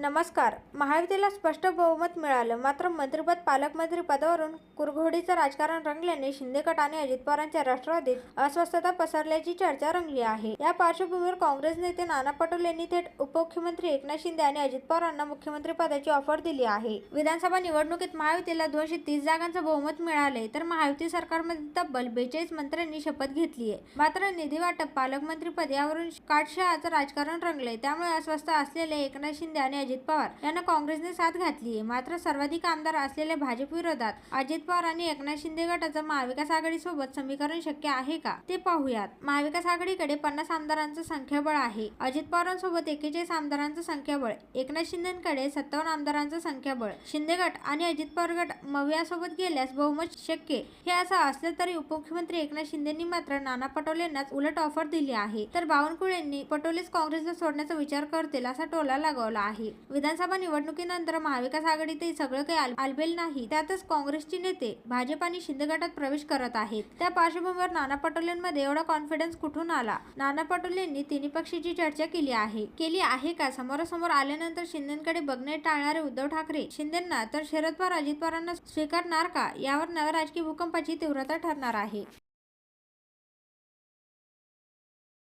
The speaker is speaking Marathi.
नमस्कार. महायुतीला स्पष्ट बहुमत मिळालं. मात्र मंत्रिपद पालकमंत्री पदावरून कुरघोडीचं राजकारण रंगल्याने शिंदे गट आणि अजित पवारांच्या राष्ट्रवादीत अस्वस्थता पसरल्याची चर्चा रंगली आहे. या पार्श्वभूमीवर काँग्रेस नेते नाना पटोले यांनी थेट उपमुख्यमंत्री एकनाथ शिंदे आणि अजित पवारांना मुख्यमंत्री पदाची ऑफर दिली आहे. विधानसभा निवडणुकीत महायुतीला दोनशे तीस जागांचं बहुमत मिळाले तर महायुती सरकारमध्ये तब्बल बेचाळीस मंत्र्यांनी शपथ घेतली आहे मात्र निधी वाटप पालकमंत्रीपद यावरून काटशहाचं राजकारण रंगले त्यामुळे अस्वस्थ असलेले एकनाथ शिंदे आणि अजित पवार यांना काँग्रेसने साथ घातली आहे. मात्र सर्वाधिक आमदार असलेल्या भाजप विरोधात अजित पवार आणि एकनाथ शिंदे गटाचं महाविकास आघाडीसोबत समीकरण शक्य आहे का? ते पाहूयात. महाविकास आघाडीकडे पन्नास आमदारांचं संख्याबळ आहे. अजित पवारांसोबत एकेचाळीस आमदारांचं संख्याबळ एकनाथ शिंदेकडे सत्तावन्न आमदारांचं संख्याबळ शिंदे गट आणि अजित पवार गट मवियासोबत गेल्यास बहुमत शक्य हे असं असलं तरी उपमुख्यमंत्री एकनाथ शिंदेनी मात्र नाना पटोलेंनाच उलट ऑफर दिली आहे. तर बावनकुळेंनी पटोलेच काँग्रेसला सोडण्याचा विचार करतील असा टोला लागवला आहे. विधानसभा निवडणुकीनंतर महाविकास आघाडीतही सगळं काही आलबेल नाही. त्यातच काँग्रेसचे नेते भाजप आणि शिंदे गटात प्रवेश करत आहेत. त्या पार्श्वभूमीवर नाना पटोलेंमध्ये एवढा कॉन्फिडन्स कुठून आला? नाना पटोलेंनी तिन्ही पक्षाची चर्चा केली आहे. केली आहे का? समोरासमोर आल्यानंतर शिंदेकडे बघणे टाळणारे उद्धव ठाकरे. शिंदेंना तर शरद पवार अजित पवारांना स्वीकारणार का? यावर नव्या राजकीय भूकंपाची तीव्रता ठरणार आहे.